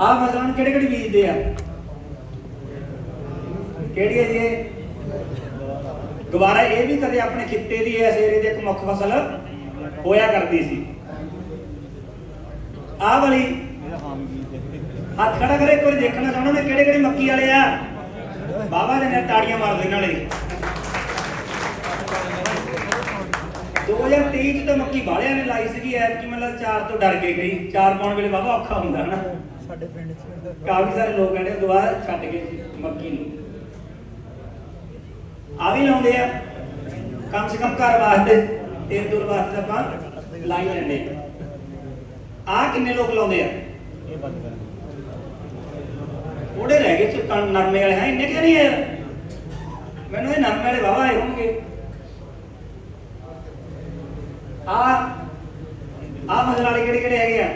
ਆਹ ਫਸਲਾਂ ਨੂੰ ਕਿਹੜੇ ਕਿਹੜੇ ਬੀਜਦੇ ਆ? ਕਿਹੜੀ ਹੈ ਜੀ ਇਹ? ਦੁਬਾਰਾ ਇਹ ਵੀ ਕਦੇ ਆਪਣੇ ਖਿੱਤੇ ਦੀ ਇਸ ਏਰੀਏ ਦੀ ਇੱਕ ਮੁੱਖ ਫਸਲ ਹੋਇਆ ਕਰਦੀ ਸੀ। ਆਹ ਵਾਲੀ, ਹੱਥ ਖੜਾ ਕਰੇ, ਇੱਕ ਵਾਰੀ ਦੇਖਣਾ ਚਾਹੁੰਦਾ ਮੈਂ ਕਿਹੜੇ ਕਿਹੜੇ ਮੱਕੀ ਵਾਲੇ ਆ। ਬਾਬਾ ਜੀ ਨੇ ਤਾੜੀਆਂ ਮਾਰ ਦੇ ਨਾਲੇ 2023 ਚ ਤਾਂ ਮੱਕੀ ਬਾਲਿਆਂ ਨੇ ਲਾਈ ਸੀਗੀ ਐਤ ਮਤਲਬ ਚਾਰ ਤੋਂ ਡਰ ਕੇ ਗਈ ਚਾਰ ਪਾਉਣ ਵੇਲੇ ਬਾਬਾ ਔਖਾ ਹੁੰਦਾ ਨਾ ਸਾਡੇ ਪਿੰਡ ਚ। ਕਾਫੀ ਸਾਰੇ ਲੋਕ ਕਹਿੰਦੇ ਦੁਬਾਰਾ ਛੱਡ ਗਏ ਮੱਕੀ ਨੂੰ। ਆ ਵੀ ਲਾਉਂਦੇ ਆ। ਕਮ ਸੇ ਕਮ ਘਰ ਵਾਸਤੇ ਤੇਲ ਦੂਰ ਵਾਸਤੇ ਆਪਾਂ ਲਾਈ ਲੈਂਦੇ ਆ। ਕਿੰਨੇ ਲੋਕ ਲਾਉਂਦੇ ਆ? ਇਹ ਬੰਦ ਕਰ ਉਹਦੇ ਰਹਿ ਗਏ ਚ ਨਰਮੇ ਵਾਲੇ। ਹੈ ਇੰਨੇ ਕਿ ਨਹੀਂ ਯਾਰ ਮੈਨੂੰ ਇਹ ਨਰਮੇ ਵਾਲੇ ਵਾਵਾ ਆਏ ਹੋਣਗੇ। ਆ ਆ ਫਸਲ ਵਾਲੇ ਕਿਹੜੇ ਕਿਹੜੇ ਹੈਗੇ ਆ?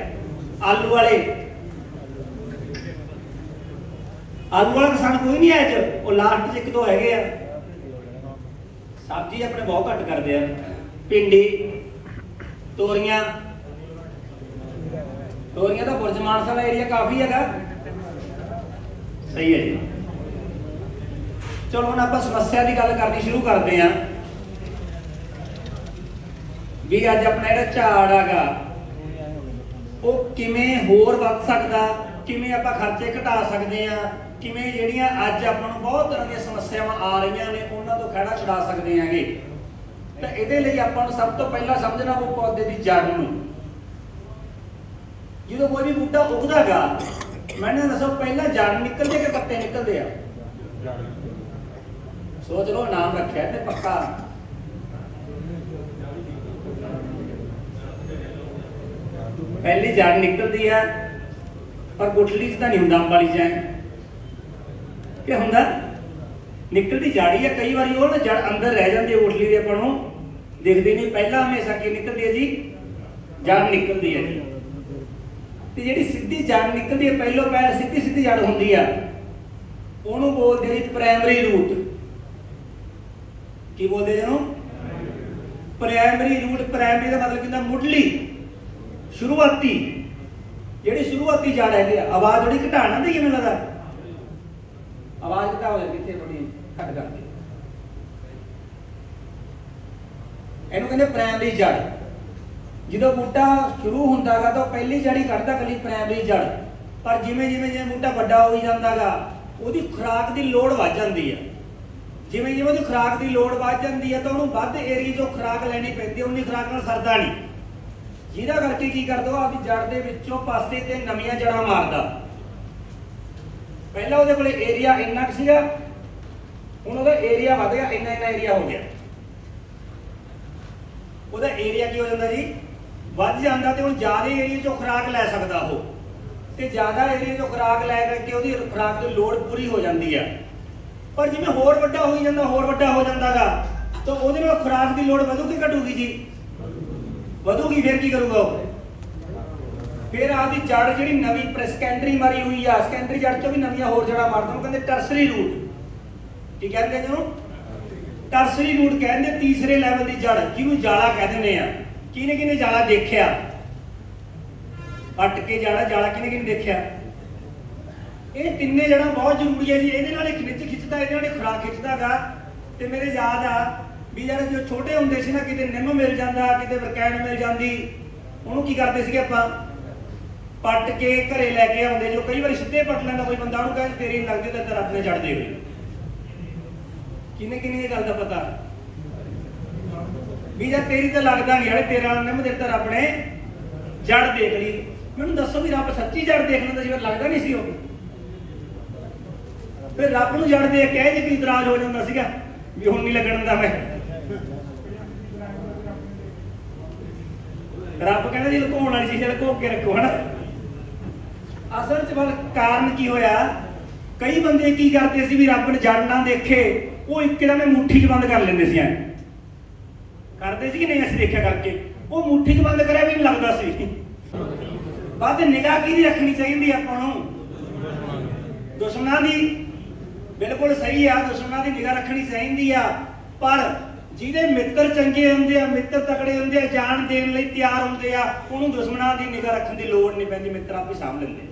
ਆਲੂ ਵਾਲੇ। ਆਲੂ ਵਾਲਾ ਕਿਸਾਨ ਕੋਈ ਨਹੀਂ ਹੈ ਚ ਉਹ ਲਾਸਟ ਚ ਇੱਕ ਦੋ ਹੈਗੇ ਆ। ਸਬਜ਼ੀ ਆਪਣੇ ਬਹੁਤ ਘੱਟ ਕਰਦੇ ਆ। ਭਿੰਡੀ, ਤੋਰੀਆਂ। ਤੋਰੀਆਂ ਦਾ ਬੁਰਜ ਮਾਨਸਾ ਦਾ ਏਰੀਆ ਕਾਫੀ ਹੈਗਾ। ਸਹੀ ਹੈ ਜੀ। ਚਲੋ ਹੁਣ ਆਪਾਂ ਸਮੱਸਿਆ ਦੀ ਗੱਲ ਕਰਨੀ ਸ਼ੁਰੂ ਕਰਦੇ ਹਾਂ। ਵੀ ਅੱਜ ਆਪਣਾ ਜਿਹੜਾ ਝਾੜ ਹੈਗਾ, ਉਹ ਕਿਵੇਂ ਹੋਰ ਵੱਧ ਸਕਦਾ, ਕਿਵੇਂ ਆਪਾਂ ਖਰਚੇ ਘਟਾ ਸਕਦੇ ਆ ਕਿਵੇਂ ਜਿਹੜੀਆਂ ਅੱਜ ਆਪਾਂ ਨੂੰ ਬਹੁਤ ਤਰ੍ਹਾਂ ਦੀਆਂ ਸਮੱਸਿਆਵਾਂ ਆ ਰਹੀਆਂ ਨੇ, ਉਹਨਾਂ ਤੋਂ ਖੜਾ ਛੁਡਾ ਸਕਦੇ ਆਂਗੇ ਤਾਂ ਇਹਦੇ ਲਈ ਆਪਾਂ ਨੂੰ ਸਭ ਤੋਂ ਪਹਿਲਾਂ ਸਮਝਣਾ ਉਹ ਪੌਦੇ ਦੀ ਜੜ ਨੂੰ। ਜਦੋਂ ਕੋਈ ਵੀ ਬੂਟਾ ਉੱਗਦਾਗਾ ਮੈਨੂੰ ਦੱਸੋ, ਪਹਿਲਾਂ ਜੜ ਨਿਕਲਦੇ ਕਿ ਪੱਤੇ ਨਿਕਲਦੇ ਆ? ਸੋਚ ਲਓ, ਨਾਮ ਰੱਖਿਆ ਤੇ ਪੱਕਾ। ਪਹਿਲੀ ਜੜ ਨਿਕਲਦੀ ਆ, ਪਰ ਗੁਠਲੀ 'ਚ ਤਾਂ ਨਹੀਂ ਹੁੰਦਾ ਅੰਬਾਲੀ ਵਾਲੀ ਜੜ ਕਿ ਹੁੰਦਾ ਨਿਕਲਦੀ ਜਾੜੀ ਆ, ਕਈ ਵਾਰੀ ਉਹ ਨਾ ਜੜ ਅੰਦਰ ਰਹਿ ਜਾਂਦੀ ਹੈ ਗੁਠਲੀ ਦੇ ਆਪਾਂ ਨੂੰ ਦੇਖਦੇ ਨਹੀਂ। ਪਹਿਲਾਂ ਹਮੇਸ਼ਾ ਕੀ ਨਿਕਲਦੀ ਹੈ ਜੀ? ਜੜ ਨਿਕਲਦੀ ਹੈ ਜੀ। ਤੇ ਜਿਹੜੀ ਸਿੱਧੀ ਜੜ ਨਿਕਲਦੀ ਹੈ ਪਹਿਲੋਂ ਪਹਿਲ ਸਿੱਧੀ ਸਿੱਧੀ ਜੜ ਹੁੰਦੀ ਆ। ਉਹਨੂੰ ਬੋਲਦੇ ਜੀ ਪ੍ਰਾਇਮਰੀ ਰੂਟ ਕੀ ਬੋਲਦੇ ਜਿਹਨੂੰ ਪ੍ਰਾਇਮਰੀ ਰੂਟ ਪ੍ਰਾਇਮਰੀ ਦਾ ਮਤਲਬ ਕਿੰਦਾ ਮੁੱਢਲੀ, ਸ਼ੁਰੂਆਤੀ। ਜਿਹੜੀ ਸ਼ੁਰੂਆਤੀ ਜੜ ਹੈਗੀ ਆ, ਆਵਾਜ਼ ਥੋੜੀ ਘਟਾਣਾ ਤੇ ਕਿਵੇਂ ਲੱਗਦਾ। ਆਵਾਜ਼ ਘਟਾਓ ਯਾਰ ਕਿੱਥੇ ਥੋੜੀ ਘਟ ਕਰਦੀ ਇਹਨੂੰ ਕਹਿੰਦੇ ਪ੍ਰਾਇਮਰੀ ਜੜ ਜਦੋਂ ਬੂਟਾ ਸ਼ੁਰੂ ਹੁੰਦਾਗਾ ਤਾਂ ਪਹਿਲੀ ਜੜ ਕੱਢਦਾ ਕੱਲੀ ਪ੍ਰਾਇਮਰੀ ਜੜ ਪਰ ਜਿਵੇਂ ਜਿਵੇਂ ਜਿਵੇਂ ਬੂਟਾ ਵੱਡਾ ਹੋਈ ਜਾਂਦਾਗਾ, ਉਹਦੀ ਖੁਰਾਕ ਦੀ ਲੋੜ ਵੱਧ ਜਾਂਦੀ ਹੈ ਜਿਵੇਂ ਜਿਵੇਂ ਉਹਦੀ ਖੁਰਾਕ ਦੀ ਲੋੜ ਵੱਧ ਜਾਂਦੀ ਹੈ ਤਾਂ ਉਹਨੂੰ ਵੱਧ ਏਰੀਆ ਤੋਂ ਖੁਰਾਕ ਲੈਣੀ ਪੈਂਦੀ ਹੈ ਉਨੀ ਖੁਰਾਕ ਨਾਲ ਸਰਦਾ ਨਹੀਂ। ਜਿਹਦਾ ਕਰਕੇ ਕੀ ਕਰਦਾ ਉਹ ਆਪਦੀ ਜੜ ਦੇ ਵਿੱਚੋਂ ਪਾਸੇ ਤੇ ਨਵੀਆਂ ਜੜਾਂ ਮਾਰਦਾ। ਪਹਿਲਾਂ ਉਹਦੇ ਕੋਲੇ ਏਰੀਆ ਇੰਨਾ ਕੁ ਸੀਗਾ, ਹੁਣ ਉਹਦਾ ਏਰੀਆ ਵਧ ਗਿਆ, ਇੰਨਾ ਇੰਨਾ ਏਰੀਆ ਹੋ ਗਿਆ। ਉਹਦਾ ਏਰੀਆ ਕੀ ਹੋ ਜਾਂਦਾ ਜੀ? ਵੱਧ ਜਾਂਦਾ ਤੇ ਹੁਣ ਜ਼ਿਆਦਾ ਏਰੀਆ ਚੋਂ ਖੁਰਾਕ ਲੈ ਸਕਦਾ ਉਹ। ਤੇ ਜ਼ਿਆਦਾ ਏਰੀਆ ਚੋਂ ਖੁਰਾਕ ਲੈ ਕਰਕੇ ਉਹਦੀ ਖੁਰਾਕ ਦੀ ਲੋੜ ਪੂਰੀ ਹੋ ਜਾਂਦੀ ਆ। ਪਰ ਜਿਵੇਂ ਹੋਰ ਵੱਡਾ ਹੋਈ ਜਾਂਦਾ, ਹੋਰ ਵੱਡਾ ਹੋ ਜਾਂਦਾਗਾ ਤਾਂ ਉਹਦੇ ਨਾਲ ਖੁਰਾਕ ਦੀ ਲੋੜ ਵਧੂਗੀ, ਘਟੂਗੀ ਜੀ? ਵਧੂਗੀ, ਫਿਰ ਕੀ ਕਰੂਗਾ ਉਹ? ਫਿਰ ਆਪਦੀ ਜੜ ਜਿਹੜੀ ਨਵੀਂ ਪ੍ਰੈਸਕੈਂਡਰੀ ਮਾਰੀ ਹੋਈ ਆ ਸੈਕੰਡਰੀ ਜੜ ਚੋਂ ਵੀ ਨਵੀਆਂ ਹੋਰ ਜੜਾਂ ਮਾਰਦਾ ਉਹਨੂੰ ਕਹਿੰਦੇ ਟਰਸਰੀ ਰੂਟ ਕੀ ਕਹਿੰਦੇ ਜਿਹਨੂੰ ਟਰਸਰੀ ਰੂਟ ਕਹਿੰਦੇ ਤੀਸਰੇ ਲੈਵਲ ਦੀ ਜੜ, ਜਿਹਨੂੰ ਜਾਲਾ ਕਹਿ ਦਿੰਦੇ ਆ। ਕਿਹਨੇ ਕਿਹਨੇ ਜਾਲਾ ਦੇਖਿਆ? ਅੱਟ ਕੇ ਜਾਲਾ ਜਾਲਾ ਕਿਹਨੇ ਕਿਹਨੇ ਦੇਖਿਆ? ਇਹ ਤਿੰਨੇ ਜੜਾਂ ਬਹੁਤ ਜ਼ਰੂਰੀ ਹੈ ਜੀ, ਇਹਦੇ ਨਾਲ ਇਹ ਖਿੱਚ ਖਿੱਚਦਾ, ਇਹਦੇ ਨਾਲ ਇਹ ਖੁਰਾਕ ਖਿੱਚਦਾਗਾ। ਤੇ ਮੇਰੇ ਯਾਦ ਆ ਵੀ ਯਾਰ ਜੋ ਛੋਟੇ ਹੁੰਦੇ ਸੀ ਨਾ, ਕਿਤੇ ਨਿੰਮ ਮਿਲ ਜਾਂਦਾ, ਕਿਤੇ ਵਰਕੈਨ ਮਿਲ ਜਾਂਦੀ, ਉਹਨੂੰ ਕੀ ਕਰਦੇ ਸੀਗੇ ਆਪਾਂ? ਪੱਟ ਕੇ ਘਰੇ ਲੈ ਕੇ ਆਉਂਦੇ ਜੋ ਕਈ ਵਾਰੀ ਸਿੱਧੇ ਪੱਟ ਲੈਂਦਾ, ਕੋਈ ਬੰਦਾ ਉਹਨੂੰ ਕਹਿੰਦਾ ਤੇਰੀ ਲੱਗਦੀ ਤਾਂ ਰੱਬ ਨੇ ਜੜ ਦੇ ਹੋਈ। ਕਿਨੇ ਕਿਨੇ ਇਹ ਗੱਲ ਦਾ ਪਤਾ? ਵੀ ਜੇ ਤੇਰੀ ਤਾਂ ਲੱਗਦਾ ਨਹੀਂ ਹਲੇ ਤੇਰਾ ਨਿੰਮ ਦੇ ਤਾਂ ਰੱਬ ਨੇ ਜੜ ਦੇਖ ਲਈ। ਮੈਨੂੰ ਦੱਸੋ ਵੀ ਰੱਬ ਸੱਚੀ ਜੜ ਦੇਖ ਲੈਂਦਾ ਸੀ ਲੱਗਦਾ ਨਹੀਂ ਸੀ ਉਹ ਫਿਰ ਰੱਬ ਨੂੰ ਜੜ ਦੇਖ ਕੇ ਜੇ ਕੀ ਇਤਰਾਜ਼ ਹੋ ਜਾਂਦਾ ਸੀਗਾ, ਵੀ ਹੁਣ ਨਹੀਂ ਲੱਗਣ ਦਾ ਮੈਂ। ਰੱਬ ਕਹਿੰਦਾ ਜੀ, ਲੁਕਾਉਣ ਵਾਲੀ ਚੀਜ਼ ਲੁਕੋ ਕੇ ਰੱਖੋ, ਹਨਾ? ਅਸਲ 'ਚ ਬਲ ਕਾਰਨ ਕੀ ਹੋਇਆ? ਕਈ ਬੰਦੇ ਕੀ ਕਰਦੇ ਸੀ ਵੀ ਰੱਬ ਨੇ ਜੜ ਨਾ ਦੇਖੇ, ਉਹ ਇੱਕਦਮ ਹੀ ਮੁੱਠੀ 'ਚ ਬੰਦ ਕਰ ਲੈਂਦੇ ਸੀ ਐ। ਕਰਦੇ ਸੀ ਕਿ ਨਹੀਂ ਅਸੀਂ ਦੇਖਿਆ ਕਰਕੇ? ਉਹ ਮੁੱਠੀ 'ਚ ਬੰਦ ਕਰਿਆ ਵੀ ਨਹੀਂ ਲੱਗਦਾ ਸੀ। ਬਾਅਦ ਨਿਗਾਹ ਕਿਹਦੀ ਰੱਖਣੀ ਚਾਹੀਦੀ ਆਪਾਂ ਨੂੰ? ਦੁਸ਼ਮਣਾਂ ਦੀ। ਬਿਲਕੁਲ ਸਹੀ ਆ, ਦੁਸ਼ਮਣਾਂ ਦੀ ਨਿਗਾਹ ਰੱਖਣੀ ਚਾਹੀਦੀ ਆ। ਪਰ ਜਿਹਦੇ ਮਿੱਤਰ ਚੰਗੇ ਹੁੰਦੇ ਆ, ਮਿੱਤਰ ਤਕੜੇ ਹੁੰਦੇ ਆ, ਜਾਨ ਦੇਣ ਲਈ ਤਿਆਰ ਹੁੰਦੇ ਆ, ਉਹਨੂੰ ਦੁਸ਼ਮਣਾਂ ਦੀ ਨਿਗਾਹ ਰੱਖਣ ਦੀ ਲੋੜ ਨਹੀਂ ਪੈਂਦੀ, ਮਿੱਤਰ ਆਪ ਹੀ ਸਾਂਭ ਲੈਂਦੇ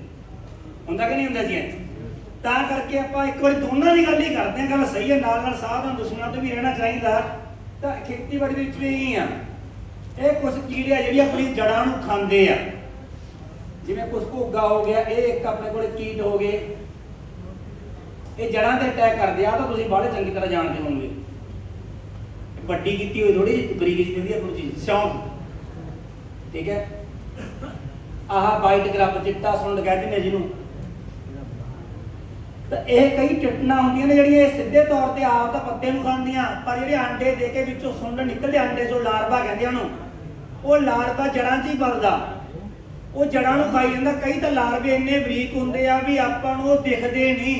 ਹੁੰਦਾ ਕਿ ਨਹੀਂ ਹੁੰਦਾ ਜੀ? ਤਾਂ ਕਰਕੇ ਆਪਾਂ ਇੱਕ ਵਾਰੀ ਦੋਨਾਂ ਦੀ ਗੱਲ ਹੀ ਕਰਦੇ ਹਾਂ, ਗੱਲ ਸਹੀ ਹੈ, ਨਾਲ ਨਾਲ ਸਾਵਧਾਨ ਦੁਸ਼ਮਣਾਂ ਤੋਂ ਵੀ ਰਹਿਣਾ ਚਾਹੀਦਾ। ਤਾਂ ਖੇਤੀਬਾੜੀ ਵਿੱਚ ਵੀ ਇਹੀ ਆ। ਇਹ ਕੁਝ ਕੀੜੇ ਆ ਜਿਹੜੀ ਆਪਣੀ ਜੜਾਂ ਨੂੰ ਖਾਂਦੇ ਆ। ਜਿਵੇਂ ਕੁਝ ਭੋਗਾ ਹੋ ਗਿਆ, ਇਹ ਇੱਕ ਆਪਣੇ ਕੋਲ ਕੀਟ ਹੋ ਗਏ। ਇਹ ਜੜਾਂ ਤੇ ਅਟੈਕ ਕਰਦੇ ਆ ਤਾਂ ਤੁਸੀਂ ਬਾਹਲੇ ਚੰਗੀ ਤਰ੍ਹਾਂ ਜਾਣਦੇ ਹੋਵੋਗੇ। ਵੱਡੀ ਕੀਤੀ ਹੋਈ ਥੋੜੀ ਬਰੀਕ ਜਿਹੀ ਹੁੰਦੀ ਆ ਕੋਈ ਚੀਜ਼ ਸ਼ੌਂਕ ਠੀਕ ਹੈ? ਆਹ ਵਾਈਟ ਗ੍ਰਬ ਚਿੱਟਾ ਸੁੰਡ ਕਹਿੰਦੇ ਦਿੰਦੇ ਜਿਹਨੂੰ। ਤਾਂ ਇਹ ਕਈ ਚਟਣਾ ਹੁੰਦੀਆਂ ਨੇ ਜਿਹੜੀਆਂ ਇਹ ਸਿੱਧੇ ਤੌਰ ਤੇ ਆਪ ਤਾਂ ਪੱਤੇ ਨੂੰ ਖਾਂਦੀਆਂ, ਪਰ ਜਿਹੜੇ ਆਂਡੇ ਦੇ ਕੇ ਵਿੱਚੋਂ ਸੁੰਡ ਨਿਕਲਦੇ ਆਂਡੇ ਚੋਂ ਲਾਰਵਾ ਕਹਿੰਦੇ ਉਹਨੂੰ, ਉਹ ਲਾਰਵਾ ਜੜਾਂ 'ਚ ਹੀ ਪਲਦਾ ਉਹ ਜੜਾਂ ਨੂੰ ਖਾਈ ਜਾਂਦਾ। ਕਈ ਤਾਂ ਲਾਰਵੇ ਇੰਨੇ ਬਰੀਕ ਹੁੰਦੇ ਆ ਵੀ ਆਪਾਂ ਨੂੰ ਉਹ ਦਿਖਦੇ ਨਹੀਂ।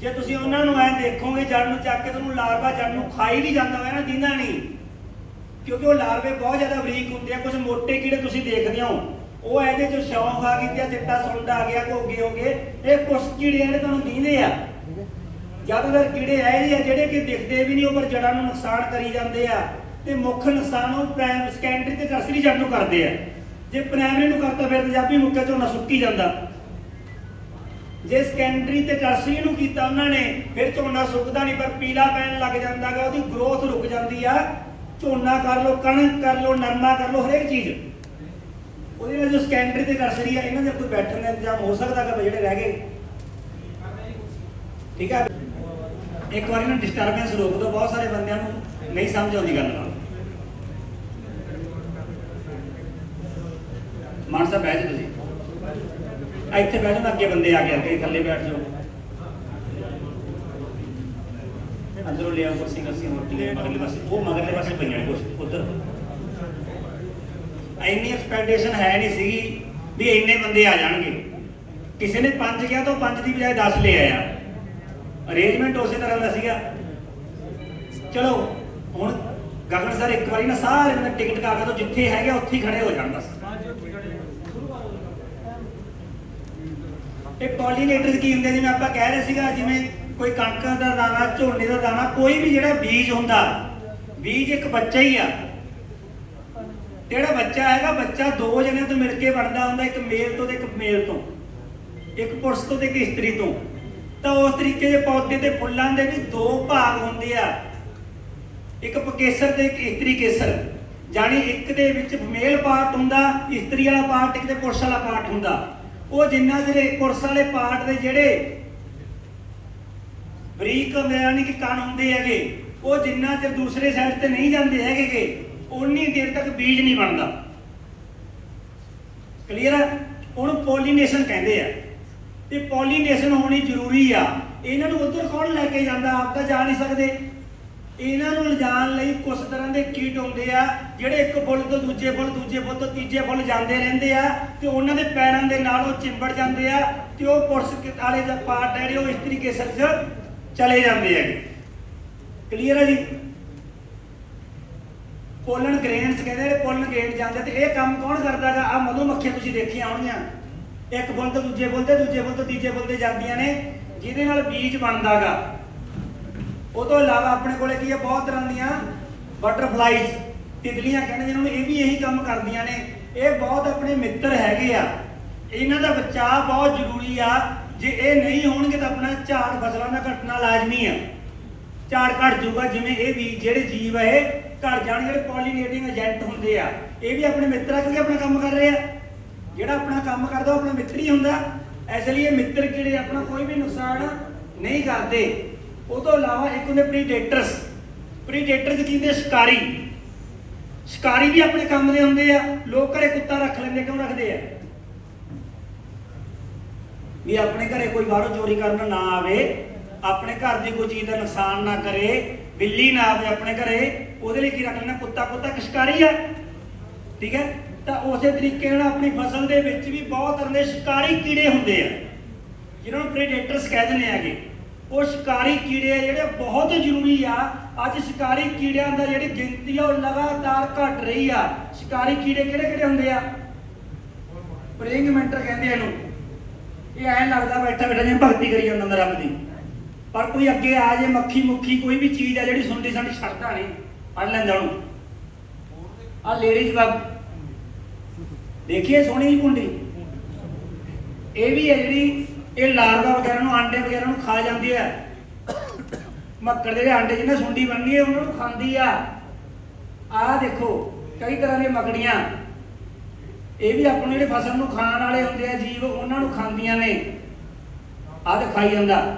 ਜੇ ਤੁਸੀਂ ਉਹਨਾਂ ਨੂੰ ਐ ਦੇਖੋਗੇ ਜੜ ਨੂੰ ਚੱਕ ਕੇ ਤੁਹਾਨੂੰ ਲਾਰਵਾ ਜੜ ਨੂੰ ਖਾਈ ਨਹੀਂ ਜਾਂਦਾ ਹੋਇਆ ਨਾ ਦਿੰਦਾ ਨਹੀਂ, ਕਿਉਂਕਿ ਉਹ ਲਾਰਵੇ ਬਹੁਤ ਜ਼ਿਆਦਾ ਬਰੀਕ ਹੁੰਦੇ ਆ। ਕੁਝ ਮੋٹے ਕੀੜੇ ਤੁਸੀਂ ਦੇਖਦੇ ਹੋ। ਉਹ ਇਹਦੇ ਚ ਸ਼ੌਂਕ ਆ ਗਈ ਤੇ ਚਿੱਟਾ ਸੁੰਡਾ ਆ ਗਿਆ ਘੋਗੇ ਹੋ ਗਏ। ਇਹ ਕੁਝ ਕੀੜੇ ਜਿਹੜੇ ਤੁਹਾਨੂੰ ਦੀਂਦੇ ਆ। ਜ਼ਿਆਦਾਤਰ ਕੀੜੇ ਇਹ ਆ ਜਿਹੜੇ ਕਿ ਦਿਖਦੇ ਵੀ ਨਹੀਂ ਉਹ ਪਰ ਜੜਾਂ ਨੂੰ ਨੁਕਸਾਨ ਕਰੀ ਜਾਂਦੇ ਆ। ਤੇ ਮੁੱਖ ਨੁਕਸਾਨ ਉਹ ਪ੍ਰਾਇਮ ਸੈਕੰਡਰੀ ਤੇ ਟਰਸਰੀ ਜੜ ਨੂੰ ਕਰਦੇ ਆ। ਜੇ ਪ੍ਰਾਇਮਰੀ ਨੂੰ ਕਰਤਾ ਫਿਰ ਪੰਜਾਬੀ ਮੁੱਕੇ ਝੋਨਾ ਸੁੱਕੀ ਜਾਂਦਾ। ਜੇ ਸੈਕੰਡਰੀ ਤੇ ਟਰਸਰੀ ਨੂੰ ਕੀਤਾ ਉਹਨਾਂ ਨੇ ਫਿਰ ਝੋਨਾ ਸੁੱਕਦਾ ਨਹੀਂ ਪਰ ਪੀਲਾ ਪੈਣ ਲੱਗ ਜਾਂਦਾਗਾ ਉਹਦੀ ਗਰੋਥ ਰੁਕ ਜਾਂਦੀ ਆ। ਝੋਨਾ ਕਰ ਲੋ ਕਣਕ ਕਰ ਲੋ ਨਰਮਾ ਕਰ ਲੋ ਹਰੇਕ ਚੀਜ਼। ਉਹਦੇ ਨਾਲ ਜੋ ਸੈਕੰਡਰੀ ਤੇ ਟਰਸਰੀ ਆ, ਇਹਨਾਂ ਦੇ ਕੋਈ ਬੈਠਣ ਦਾ ਇੰਤਜ਼ਾਮ ਹੋ ਸਕਦਾ ਕਿ ਜਿਹੜੇ ਰਹਿ ਗਏ? ਠੀਕ ਹੈ ਇੱਕ ਵਾਰੀ ਨਾ ਡਿਸਟਰਬੈਂਸ ਰੋਕ ਦਿਓ ਬਹੁਤ ਸਾਰੇ ਬੰਦਿਆਂ ਨੂੰ ਨਹੀਂ ਸਮਝ ਆਉਂਦੀ ਗੱਲ ਨਾਲ। ਮਾਨ ਸਾਹਿਬ, ਬਹਿ ਜਾਓ ਤੁਸੀਂ। ਇੱਥੇ ਬਹਿ ਜਾਓ, ਨਾ ਅੱਗੇ ਬੰਦੇ ਆ ਗਏ, ਅੱਗੇ ਥੱਲੇ ਬੈਠ ਜਾਓ। ਅੰਦਰੋਂ ਲਿਆ ਕੁਰਸੀ, ਕਰਸੀ ਮੋਟੀ ਮਗਰਲੇ ਪਾਸੇ। ਉਹ ਮਗਰਲੇ ਪਾਸੇ ਪਈਆਂ ਕੁਛ, ਉਧਰ। ਇੰਨੀ ਐਕਸਪੈਕਟੇਸ਼ਨ ਹੈ ਨਹੀਂ ਸੀਗੀ ਵੀ ਇੰਨੇ ਬੰਦੇ ਆ ਜਾਣਗੇ। ਕਿਸੇ ਨੇ ਪੰਜ ਕਿਹਾ ਤਾਂ ਉਹ ਪੰਜ ਦੀ ਬਜਾਏ 10 ਲੈ ਆਇਆ। ਅਰੇਂਜਮੈਂਟ ਉਸੇ ਤਰ੍ਹਾਂ ਦਾ ਸੀਗਾ। ਚਲੋ, ਹੁਣ ਗਗਨ ਸਰ ਇੱਕ ਵਾਰੀ ਨਾ ਸਾਰੇ ਬੰਦੇ ਟਿਕਟ ਕਰਾ ਕੇ ਤੋਂ ਜਿੱਥੇ ਹੈਗੇ ਉੱਥੇ ਹੀ ਖੜੇ ਹੋ ਜਾਣ ਬਸ। ਇਹ ਪੋਲੀਨੇਟਰ ਕੀ ਹੁੰਦੇ? ਜਿਵੇਂ ਆਪਾਂ ਕਹਿ ਰਹੇ ਸੀਗਾ, ਜਿਵੇਂ ਕੋਈ ਕਣਕ ਦਾ ਦਾਣਾ, ਝੋਨੇ ਦਾ ਦਾਣਾ, ਕੋਈ ਵੀ ਜਿਹੜਾ ਬੀਜ ਹੁੰਦਾ, ਬੀਜ ਇੱਕ ਬੱਚਾ ਹੀ ਆ। ਜਿਹੜਾ ਬੱਚਾ ਹੈਗਾ, ਬੱਚਾ ਦੋ ਜਣਿਆਂ ਤੋਂ ਮਿਲ ਕੇ ਬਣਦਾ ਹੁੰਦਾ, ਇੱਕ ਮੇਲ ਤੋਂ ਤੇ ਇੱਕ ਮੇਲ ਤੋਂ, ਇੱਕ ਪੁਰਸ਼ ਤੋਂ ਤੇ ਇੱਕ ਇਸਤਰੀ ਤੋਂ। ਤਾਂ ਉਸ ਤਰੀਕੇ ਦੇ ਪੌਦੇ ਤੇ ਫੁੱਲਾਂ ਦੇ ਵੀ ਦੋ ਭਾਗ ਹੁੰਦੇ ਆ। ਇੱਕ ਪਕੇਸਰ ਤੇ ਇੱਕ ਇਸਤਰੀ ਕੇਸਰ। ਜਾਣੀ ਇੱਕ ਦੇ ਵਿੱਚ ਮੇਲ ਪਾਰਟ ਹੁੰਦਾ, ਇਸਤਰੀ ਵਾਲਾ ਪਾਰਟ ਇੱਕ ਤੇ ਪੁਰਸ਼ ਵਾਲਾ ਪਾਰਟ ਹੁੰਦਾ। ਉਹ ਜਿੰਨਾ ਚਿਰ ਪੁਰਸ਼ ਵਾਲੇ ਪਾਰਟ ਦੇ ਜਿਹੜੇ ਬਰੀਕ, ਯਾਨੀ ਕਿ ਕਣ ਹੁੰਦੇ ਹੈਗੇ, ਉਹ ਜਿੰਨਾ ਚਿਰ ਦੂਸਰੇ ਸਾਈਡ ਤੇ ਨਹੀਂ ਜਾਂਦੇ ਹੈਗੇ ਉਨੀ ਦੇਰ ਤੱਕ ਬੀਜ ਨਹੀਂ ਬਣਦਾ। ਕਲੀਅਰ ਹੈ ਉਹਨੂੰ ਪੋਲੀਨੇਸ਼ਨ ਕਹਿੰਦੇ ਆ। ਤੇ ਪੋਲੀਨੇਸ਼ਨ ਹੋਣੀ ਜ਼ਰੂਰੀ ਆ। ਇਹਨਾਂ ਨੂੰ ਉਧਰ ਕੌਣ ਲੈ ਕੇ ਜਾਂਦਾ? ਆਪ ਤਾਂ ਜਾ ਨਹੀਂ ਸਕਦੇ। ਇਹਨਾਂ ਨੂੰ ਲਿਜਾਣ ਲਈ ਕੁਝ ਤਰ੍ਹਾਂ ਦੇ ਕੀਟ ਹੁੰਦੇ ਆ, ਜਿਹੜੇ ਇੱਕ ਫੁੱਲ ਤੋਂ ਦੂਜੇ ਫੁੱਲ ਦੂਜੇ ਫੁੱਲ ਤੋਂ ਤੀਜੇ ਫੁੱਲ ਜਾਂਦੇ ਰਹਿੰਦੇ ਆ ਤੇ ਉਹਨਾਂ ਦੇ ਪੈਰਾਂ ਦੇ ਨਾਲ ਉਹ ਚਿੰਬੜ ਜਾਂਦੇ ਆ ਤੇ ਉਹ ਪੁਰਸ਼ ਕੇ ਦਾ ਪਾਰਟ ਹੈ ਉਹ ਇਸ ਤਰੀਕੇ 'ਚ ਚਲੇ ਜਾਂਦੇ ਹੈਗੇ। ਕਲੀਅਰ ਹੈ ਜੀ? ਪੋਲਨ ਗ੍ਰੇਨਸ ਕਹਿੰਦੇ ਪੋਲਨ ਗ੍ਰੇਨ ਜਾਂਦੇ ਤੇ ਇਹ ਕੰਮ ਕੌਣ ਕਰਦਾਗਾ ਆ ਮਧੂ ਤੁਸੀਂ ਦੇਖੀਆਂ ਹੋਣਗੀਆਂ। ਇੱਕ ਫੁੱਲ ਤੋਂ ਦੂਜੇ ਫੁੱਲ ਤੇ, ਦੂਜੇ ਫੁੱਲ ਤੋਂ, ਤੀਜੇ ਫੁੱਲ ਤੇ ਜਾਂਦੀਆਂ ਨੇ, ਜਿਹਦੇ ਨਾਲ ਬੀਜ ਬਣਦਾਗਾ ਉਹ ਤੋਂ ਇਲਾਵਾ ਆਪਣੇ ਕੋਲੇ ਕੀ ਹੈ ਬਹੁਤ ਤਰ੍ਹਾਂ ਦੀਆਂ ਬਟਰਫਲਾਈਜ਼ ਤਿਤਲੀਆਂ ਕਹਿੰਦੇ ਜਿਹਨਾਂ ਨੂੰ ਇਹ ਵੀ ਇਹੀ ਕੰਮ ਕਰਦੀਆਂ ਨੇ। ਇਹ ਬਹੁਤ ਆਪਣੇ ਮਿੱਤਰ ਹੈਗੇ ਆ। ਇਹਨਾਂ ਦਾ ਬਚਾਅ ਬਹੁਤ ਜ਼ਰੂਰੀ ਆ। ਜੇ ਇਹ ਨਹੀਂ ਹੋਣਗੇ ਤਾਂ ਆਪਣਾ ਝਾੜ ਫਸਲਾਂ ਦਾ ਘਟਣਾ ਲਾਜ਼ਮੀ ਆ। ਝਾੜ ਘਟ ਜਾਊਗਾ ਜਿਵੇਂ ਇਹ ਵੀ ਜਿਹੜੇ ਜੀਵ ਆ ਇਹ ਘਟ ਜਾਣ, ਜਿਹੜੇ ਪੋਲੀਨੇਟਿੰਗ ਏਜੰਟ ਹੁੰਦੇ ਆ। ਇਹ ਵੀ ਆਪਣੇ ਮਿੱਤਰ ਆ ਕਿਉਂਕਿ ਆਪਣਾ ਕੰਮ ਕਰ ਰਹੇ ਆ। ਜਿਹੜਾ ਆਪਣਾ ਕੰਮ ਕਰਦਾ, ਉਹ ਆਪਣਾ ਮਿੱਤਰ ਹੀ ਹੁੰਦਾ। ਇਸ ਲਈ ਇਹ ਮਿੱਤਰ ਕੀੜੇ ਆਪਣਾ ਕੋਈ ਵੀ ਨੁਕਸਾਨ ਨਹੀਂ ਕਰਦੇ। ਉਹ ਤੋਂ ਇਲਾਵਾ ਇੱਕ ਹੁੰਦੇ ਪ੍ਰੀਡੇਟਰਸ ਪ੍ਰੀਡੇਟਰਸ ਕੀ ਸ਼ਿਕਾਰੀ। ਸ਼ਿਕਾਰੀ ਵੀ ਆਪਣੇ ਕੰਮ ਦੇ ਹੁੰਦੇ ਆ। ਲੋਕ ਘਰੇ ਕੁੱਤਾ ਰੱਖ ਲੈਂਦੇ, ਕਿਉਂ ਰੱਖਦੇ ਆ? ਵੀ ਆਪਣੇ ਘਰੇ ਕੋਈ ਬਾਹਰੋਂ ਚੋਰੀ ਕਰਨ ਨਾ ਆਵੇ। ਆਪਣੇ ਘਰ ਦੀ ਕੋਈ ਚੀਜ਼ ਦਾ ਨੁਕਸਾਨ ਨਾ ਕਰੇ, ਬਿੱਲੀ ਨਾ ਆਵੇ ਆਪਣੇ ਘਰੇ, ਉਹਦੇ ਲਈ ਕੀ ਰੱਖ ਲੈਣਾ? ਕੁੱਤਾ ਕੁੱਤਾ ਸ਼ਿਕਾਰੀ ਆ ਠੀਕ ਹੈ? ਤਾਂ ਉਸੇ ਤਰੀਕੇ ਨਾਲ ਆਪਣੀ ਫਸਲ ਦੇ ਵਿੱਚ ਵੀ ਬਹੁਤ ਤਰ੍ਹਾਂ ਦੇ ਸ਼ਿਕਾਰੀ ਕੀੜੇ ਹੁੰਦੇ ਆ। ਜਿਹਨਾਂ ਨੂੰ ਪ੍ਰੀਡੇਟਰਸ ਕਹਿ ਦਿੰਦੇ ਆਗੇ ਉਹ ਸ਼ਿਕਾਰੀ ਕੀੜੇ ਆ ਜਿਹੜੇ ਬਹੁਤ ਜ਼ਰੂਰੀ ਆ। ਅੱਜ ਸ਼ਿਕਾਰੀ ਕੀੜਿਆਂ ਦਾ ਜਿਹੜੀ ਗਿਣਤੀ ਆ, ਉਹ ਲਗਾਤਾਰ ਘਟ ਰਹੀ ਆ। ਸ਼ਿਕਾਰੀ ਕੀੜੇ ਕਿਹੜੇ ਕਿਹੜੇ ਹੁੰਦੇ ਆ? ਪ੍ਰਿੰਗ ਮੈਂਟਰ ਕਹਿੰਦੇ ਆ ਇਹਨੂੰ। ਇਹ ਐਂ ਲੱਗਦਾ ਬੈਠਾ ਬੈਠਾ ਜਿਵੇਂ ਭਗਤੀ ਕਰੀ ਜਾਂਦਾ ਹੁੰਦਾ ਰੱਬ ਦੀ। ਪਰ ਕੋਈ ਅੱਗੇ ਆ ਜੇ ਮੱਖੀ ਮੁੱਖੀ ਕੋਈ ਵੀ ਚੀਜ਼ ਆ ਜਿਹੜੀ ਸੁਣਦੀ ਸਾਡੀ ਛੱਡਦਾ ਨਹੀਂ ਫੜ ਲੈਂਦਾ ਉਹਨੂੰ। ਆ ਲੇਡੀਜ਼ ਬਗ ਦੇਖੀਏ ਸੋਹਣੀ ਜਿਹੀ ਕੁੰਡੀ। ਇਹ ਵੀ ਹੈ ਜਿਹੜੀ ਇਹ ਲਾਰਵਾ ਵਗੈਰਾ ਨੂੰ, ਆਂਡੇ ਵਗੈਰਾ ਨੂੰ ਖਾ ਜਾਂਦੀ ਹੈ। ਮੱਕੜ ਦੇ ਆਂਡੇ ਜਿਹਨੇ ਸੁੰਡੀ ਬਣਨੀ ਹੈ, ਉਹਨਾਂ ਨੂੰ ਖਾਂਦੀ ਆ। ਆਹ ਦੇਖੋ, ਕਈ ਤਰ੍ਹਾਂ ਦੀਆਂ ਮਕੜੀਆਂ। ਇਹ ਵੀ ਆਪਾਂ ਜਿਹੜੇ ਫਸਲ ਨੂੰ ਖਾਣ ਵਾਲੇ ਹੁੰਦੇ ਆ, ਜੀਵ, ਉਹਨਾਂ ਨੂੰ ਖਾਂਦੀਆਂ ਨੇ। ਆਹ ਤੇ ਖਾਈ ਜਾਂਦਾ।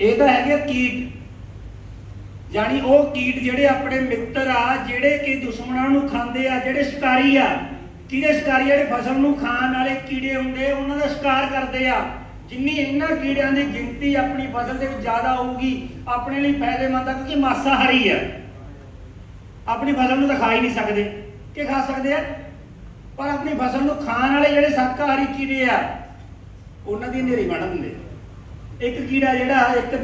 ਇਹ ਤਾਂ ਹੈਗੇ ਕੀਟ। ਯਾਨੀ ਉਹ ਕੀਟ ਜਿਹੜੇ ਆਪਣੇ ਮਿੱਤਰ ਆ, ਜਿਹੜੇ ਕਿ ਦੁਸ਼ਮਣਾਂ ਨੂੰ ਖਾਂਦੇ ਆ, ਜਿਹੜੇ ਸ਼ਿਕਾਰੀ ਆ, ਕਿਹੜੇ ਸ਼ਿਕਾਰੀ ਜਿਹੜੇ ਫਸਲ ਨੂੰ ਖਾਣ ਵਾਲੇ ਕੀੜੇ ਹੁੰਦੇ ਉਹਨਾਂ ਦਾ ਸ਼ਿਕਾਰ ਕਰਦੇ ਆ। ਜਿੰਨੀ ਇਹਨਾਂ ਕੀੜਿਆਂ ਦੀ ਗਿਣਤੀ ਆਪਣੀ ਫਸਲ ਦੇ ਵਿੱਚ ਜ਼ਿਆਦਾ ਹੋਊਗੀ, ਆਪਣੇ ਲਈ ਫਾਇਦੇਮੰਦ ਆ, ਕਿਉਂਕਿ ਮਾਸਾਹਾਰੀ ਆ। ਆਪਣੀ ਫਸਲ ਨੂੰ ਤਾਂ ਖਾ ਹੀ ਨਹੀਂ ਸਕਦੇ। ਕਿ ਖਾ ਸਕਦੇ ਆ? ਪਰ ਆਪਣੀ ਫਸਲ ਨੂੰ ਖਾਣ ਵਾਲੇ ਜਿਹੜੇ ਸ਼ਾਕਾਹਾਰੀ ਕੀੜੇ ਆ, ਉਹਨਾਂ ਦੀ ਨੇਰੀ ਵੜ ਦਿੰਦੇ ਆ। ਇੱਕ ਕੀੜਾ ਜਿਹੜਾ ਇੱਕ